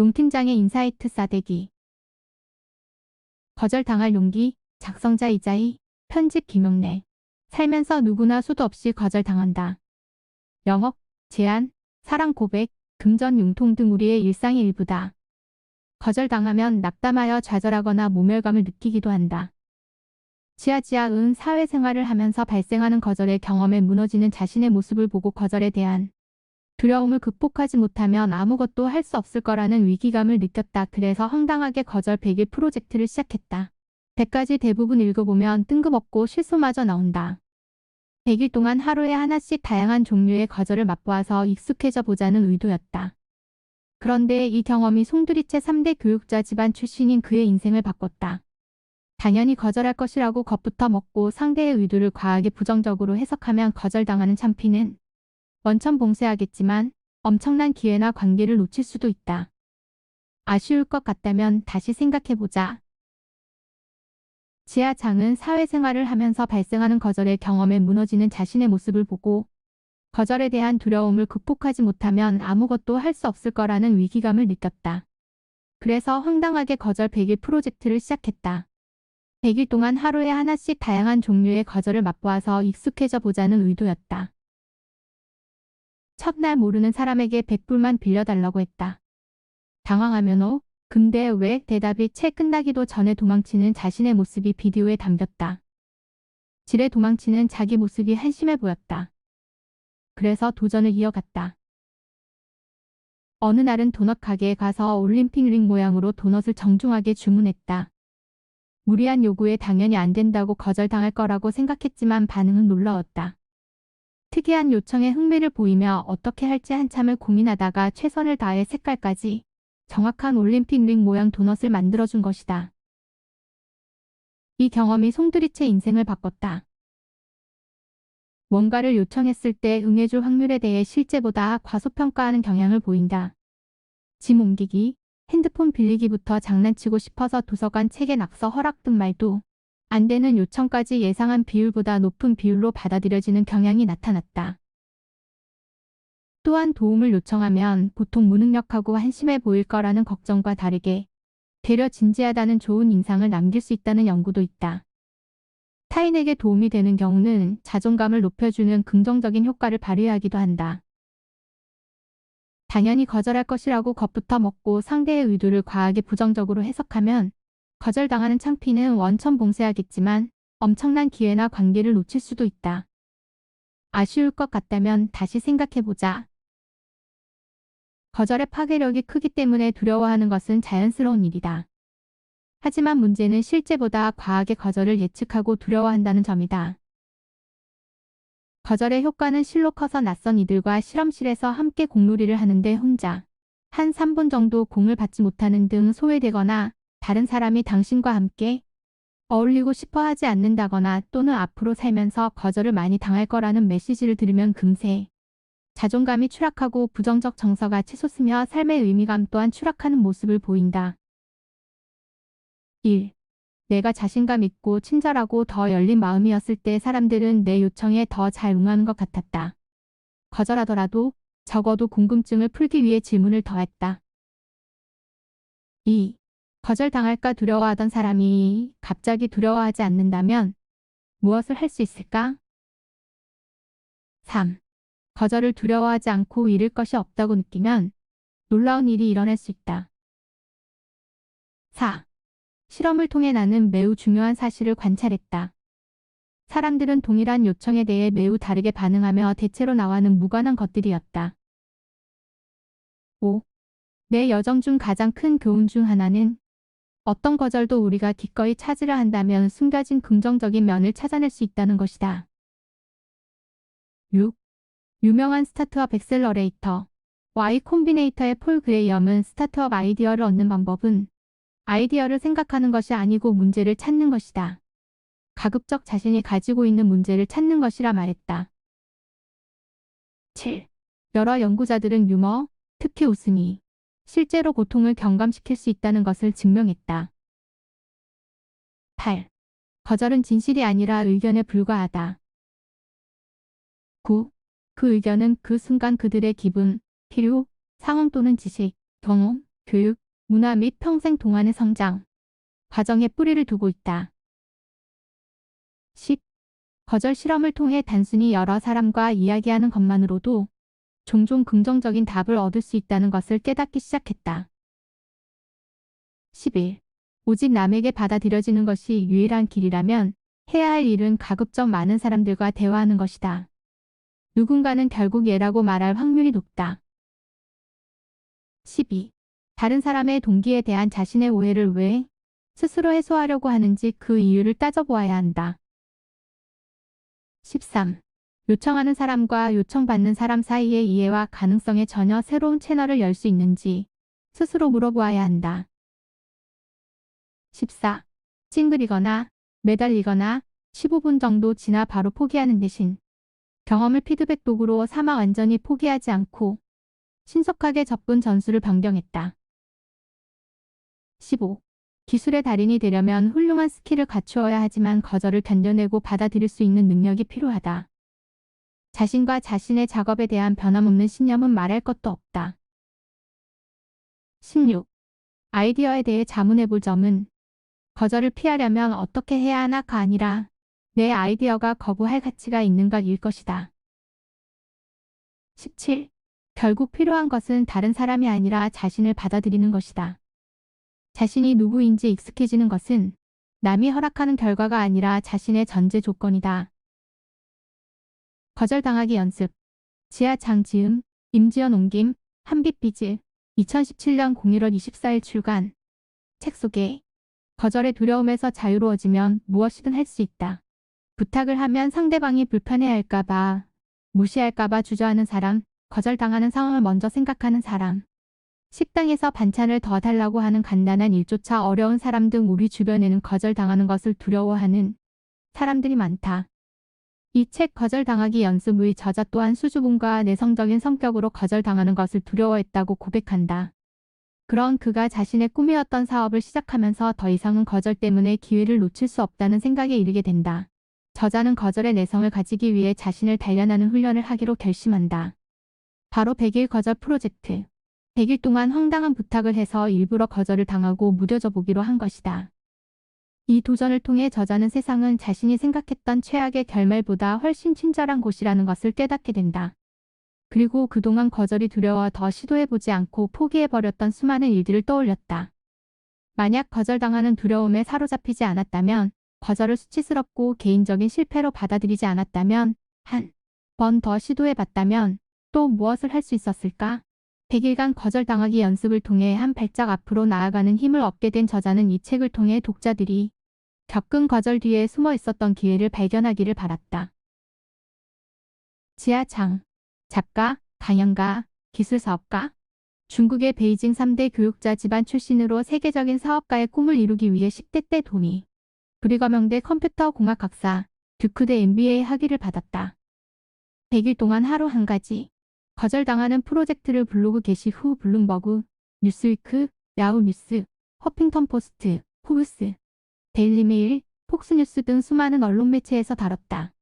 농팀장의 인사이트 싸대기. 거절당할 용기, 작성자 이자희, 편집 김용래. 살면서 누구나 수도 없이 거절당한다. 영업, 제안, 사랑 고백, 금전 융통 등 우리의 일상의 일부다. 거절당하면 낙담하여 좌절하거나 모멸감을 느끼기도 한다. 지아지아은 사회생활을 하면서 발생하는 거절의 경험에 무너지는 자신의 모습을 보고 거절에 대한 두려움을 극복하지 못하면 아무것도 할 수 없을 거라는 위기감을 느꼈다. 그래서 황당하게 거절 100일 프로젝트를 시작했다. 100가지 대부분 읽어보면 뜬금없고 실수마저 나온다. 100일 동안 하루에 하나씩 다양한 종류의 거절을 맛보아서 익숙해져 보자는 의도였다. 그런데 이 경험이 송두리째 3대 교육자 집안 출신인 그의 인생을 바꿨다. 당연히 거절할 것이라고 겁부터 먹고 상대의 의도를 과하게 부정적으로 해석하면 거절당하는 참피는 원천 봉쇄하겠지만 엄청난 기회나 관계를 놓칠 수도 있다. 아쉬울 것 같다면 다시 생각해보자. 지하장은 사회생활을 하면서 발생하는 거절의 경험에 무너지는 자신의 모습을 보고 거절에 대한 두려움을 극복하지 못하면 아무것도 할 수 없을 거라는 위기감을 느꼈다. 그래서 황당하게 거절 100일 프로젝트를 시작했다. 100일 동안 하루에 하나씩 다양한 종류의 거절을 맛보아서 익숙해져 보자는 의도였다. 첫날 모르는 사람에게 100불만 빌려달라고 했다. 당황하면 어? 근데 왜 대답이 채 끝나기도 전에 도망치는 자신의 모습이 비디오에 담겼다. 지레 도망치는 자기 모습이 한심해 보였다. 그래서 도전을 이어갔다. 어느 날은 도넛 가게에 가서 올림픽 링 모양으로 도넛을 정중하게 주문했다. 무리한 요구에 당연히 안 된다고 거절당할 거라고 생각했지만 반응은 놀라웠다. 특이한 요청에 흥미를 보이며 어떻게 할지 한참을 고민하다가 최선을 다해 색깔까지 정확한 올림픽 링 모양 도넛을 만들어준 것이다. 이 경험이 송두리째 인생을 바꿨다. 뭔가를 요청했을 때 응해줄 확률에 대해 실제보다 과소평가하는 경향을 보인다. 짐 옮기기, 핸드폰 빌리기부터 장난치고 싶어서 도서관 책에 낙서 허락 등 말도 안 되는 요청까지 예상한 비율보다 높은 비율로 받아들여지는 경향이 나타났다. 또한 도움을 요청하면 보통 무능력하고 한심해 보일 거라는 걱정과 다르게 되려 진지하다는 좋은 인상을 남길 수 있다는 연구도 있다. 타인에게 도움이 되는 경우는 자존감을 높여주는 긍정적인 효과를 발휘하기도 한다. 당연히 거절할 것이라고 겁부터 먹고 상대의 의도를 과하게 부정적으로 해석하면 거절당하는 창피는 원천 봉쇄하겠지만 엄청난 기회나 관계를 놓칠 수도 있다. 아쉬울 것 같다면 다시 생각해보자. 거절의 파괴력이 크기 때문에 두려워하는 것은 자연스러운 일이다. 하지만 문제는 실제보다 과하게 거절을 예측하고 두려워한다는 점이다. 거절의 효과는 실로 커서 낯선 이들과 실험실에서 함께 공놀이를 하는데 혼자 한 3분 정도 공을 받지 못하는 등 소외되거나 다른 사람이 당신과 함께 어울리고 싶어 하지 않는다거나 또는 앞으로 살면서 거절을 많이 당할 거라는 메시지를 들으면 금세 자존감이 추락하고 부정적 정서가 치솟으며 삶의 의미감 또한 추락하는 모습을 보인다. 1. 내가 자신감 있고 친절하고 더 열린 마음이었을 때 사람들은 내 요청에 더 잘 응하는 것 같았다. 거절하더라도 적어도 궁금증을 풀기 위해 질문을 더했다. 2. 거절당할까 두려워하던 사람이 갑자기 두려워하지 않는다면 무엇을 할 수 있을까? 3. 거절을 두려워하지 않고 잃을 것이 없다고 느끼면 놀라운 일이 일어날 수 있다. 4. 실험을 통해 나는 매우 중요한 사실을 관찰했다. 사람들은 동일한 요청에 대해 매우 다르게 반응하며 대체로 나와는 무관한 것들이었다. 5. 내 여정 중 가장 큰 교훈 중 하나는 어떤 거절도 우리가 기꺼이 찾으려 한다면 숨겨진 긍정적인 면을 찾아낼 수 있다는 것이다. 6. 유명한 스타트업 엑셀러레이터 Y 콤비네이터의 폴 그레이엄은 스타트업 아이디어를 얻는 방법은 아이디어를 생각하는 것이 아니고 문제를 찾는 것이다. 가급적 자신이 가지고 있는 문제를 찾는 것이라 말했다. 7. 여러 연구자들은 유머, 특히 웃음이 실제로 고통을 경감시킬 수 있다는 것을 증명했다. 8. 거절은 진실이 아니라 의견에 불과하다. 9. 그 의견은 그 순간 그들의 기분, 필요, 상황 또는 지식, 경험, 교육, 문화 및 평생 동안의 성장 과정에 뿌리를 두고 있다. 10. 거절 실험을 통해 단순히 여러 사람과 이야기하는 것만으로도 종종 긍정적인 답을 얻을 수 있다는 것을 깨닫기 시작했다. 11. 오직 남에게 받아들여지는 것이 유일한 길이라면 해야 할 일은 가급적 많은 사람들과 대화하는 것이다. 누군가는 결국 얘라고 말할 확률이 높다. 12. 다른 사람의 동기에 대한 자신의 오해를 왜 스스로 해소하려고 하는지 그 이유를 따져보아야 한다. 13. 요청하는 사람과 요청받는 사람 사이의 이해와 가능성에 전혀 새로운 채널을 열 수 있는지 스스로 물어보아야 한다. 14. 찡그리거나 매달리거나 15분 정도 지나 바로 포기하는 대신 경험을 피드백 도구로 삼아 완전히 포기하지 않고 신속하게 접근 전술을 변경했다. 15. 기술의 달인이 되려면 훌륭한 스킬을 갖추어야 하지만 거절을 견뎌내고 받아들일 수 있는 능력이 필요하다. 자신과 자신의 작업에 대한 변함없는 신념은 말할 것도 없다. 16. 아이디어에 대해 자문해 볼 점은 거절을 피하려면 어떻게 해야 하나가 아니라 내 아이디어가 거부할 가치가 있는가 일 것이다. 17. 결국 필요한 것은 다른 사람이 아니라 자신을 받아들이는 것이다. 자신이 누구인지 익숙해지는 것은 남이 허락하는 결과가 아니라 자신의 전제 조건이다. 거절당하기 연습 지하 장지음, 임지연 옮김, 한빛비즈 2017년 01월 24일 출간 책 소개 거절의 두려움에서 자유로워지면 무엇이든 할 수 있다. 부탁을 하면 상대방이 불편해할까봐, 무시할까봐 주저하는 사람, 거절당하는 상황을 먼저 생각하는 사람, 식당에서 반찬을 더 달라고 하는 간단한 일조차 어려운 사람 등 우리 주변에는 거절당하는 것을 두려워하는 사람들이 많다. 이 책 거절당하기 연습의 저자 또한 수줍음과 내성적인 성격으로 거절당하는 것을 두려워했다고 고백한다. 그런 그가 자신의 꿈이었던 사업을 시작하면서 더 이상은 거절 때문에 기회를 놓칠 수 없다는 생각에 이르게 된다. 저자는 거절의 내성을 가지기 위해 자신을 단련하는 훈련을 하기로 결심한다. 바로 100일 거절 프로젝트. 100일 동안 황당한 부탁을 해서 일부러 거절을 당하고 무뎌져 보기로 한 것이다. 이 도전을 통해 저자는 세상은 자신이 생각했던 최악의 결말보다 훨씬 친절한 곳이라는 것을 깨닫게 된다. 그리고 그동안 거절이 두려워 더 시도해보지 않고 포기해버렸던 수많은 일들을 떠올렸다. 만약 거절당하는 두려움에 사로잡히지 않았다면, 거절을 수치스럽고 개인적인 실패로 받아들이지 않았다면, 한 번 더 시도해봤다면, 또 무엇을 할 수 있었을까? 100일간 거절당하기 연습을 통해 한 발짝 앞으로 나아가는 힘을 얻게 된 저자는 이 책을 통해 독자들이 겪은 거절 뒤에 숨어 있었던 기회를 발견하기를 바랐다. 지하창 작가, 강연가, 기술사업가, 중국의 베이징 3대 교육자 집안 출신으로 세계적인 사업가의 꿈을 이루기 위해 10대 때 도미, 브리거명대 컴퓨터 공학 박사, 듀크대 MBA 학위를 받았다. 100일 동안 하루 한 가지, 거절당하는 프로젝트를 블로그 게시 후 블룸버그, 뉴스위크, 야후 뉴스, 허핑턴 포스트, 후브스, 데일리메일, 폭스뉴스 등 수많은 언론 매체에서 다뤘다.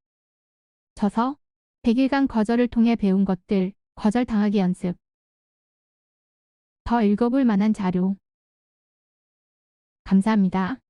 저서 100일간 거절을 통해 배운 것들, 거절 당하기 연습. 더 읽어볼 만한 자료. 감사합니다.